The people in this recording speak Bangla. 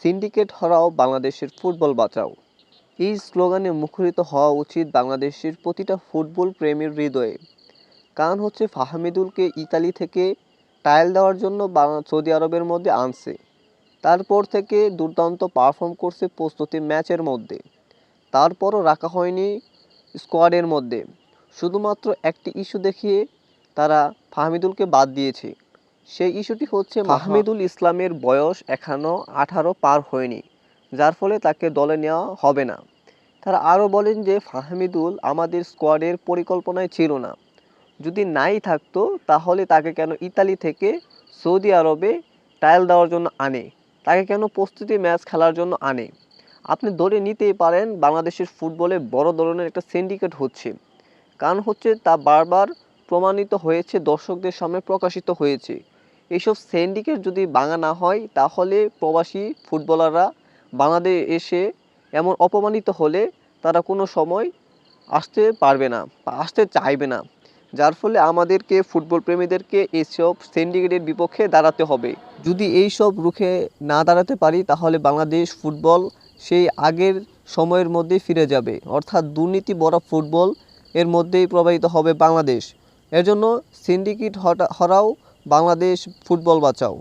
সিন্ডিকেট হরাও বাংলাদেশের ফুটবল বাঁচাও। এই স্লোগানে মুখরিত হওয়া উচিত বাংলাদেশের প্রতিটা ফুটবল প্রেমীর হৃদয়ে। কারণ হচ্ছে ফাহমিদুলকে ইতালি থেকে টাইল দেওয়ার জন্য সৌদি আরবের মধ্যে আনছে। তারপর থেকে দুর্দান্ত পারফর্ম করছে প্রস্তুতি ম্যাচের মধ্যে। তারপরও রাখা হয়নি স্কোয়াডের মধ্যে। শুধুমাত্র একটি ইস্যু দেখিয়ে তারা ফাহমিদুলকে বাদ দিয়েছে। সেই ইস্যুটি হচ্ছে মাহমিদুল ইসলামের বয়স এখনও আঠারো পার হয়নি যার ফলে তাকে দলে নেওয়া হবে না। তারা আরও বলেন যে ফাহমিদুল আমাদের স্কোয়াডের পরিকল্পনায় ছিল না। যদি নাই থাকতো তাহলে তাকে কেন ইতালি থেকে সৌদি আরবে ট্রায়াল দেওয়ার জন্য আনে? তাকে কেন প্রস্তুতি ম্যাচ খেলার জন্য আনে? আপনি ধরে নিতেই পারেন বাংলাদেশের ফুটবলে বড় ধরনের একটা সিন্ডিকেট হচ্ছে। কারণ হচ্ছে তা বারবার প্রমাণিত হয়েছে দর্শকদের সামনে প্রকাশিত হয়েছে। এইসব সিন্ডিকেট যদি ভাঙা না হয়, তাহলে প্রবাসী ফুটবলাররা বাংলাদেশ এসে এমন অপমানিত হলে তারা কোনো সময় আসতে পারবে না আসতে চাইবে না। যার ফলে আমাদেরকে ফুটবল প্রেমীদেরকে এইসব সিন্ডিকেটের বিপক্ষে দাঁড়াতে হবে। যদি এই সব রুখে না দাঁড়াতে পারি, তাহলে বাংলাদেশ ফুটবল সেই আগের সময়ের মধ্যেই ফিরে যাবে। অর্থাৎ দুর্নীতি বড় ফুটবল এর মধ্যেই প্রবাহিত হবে বাংলাদেশ। এজন্য সিন্ডিকেট হরাও বাংলাদেশ ফুটবল বাঁচাও।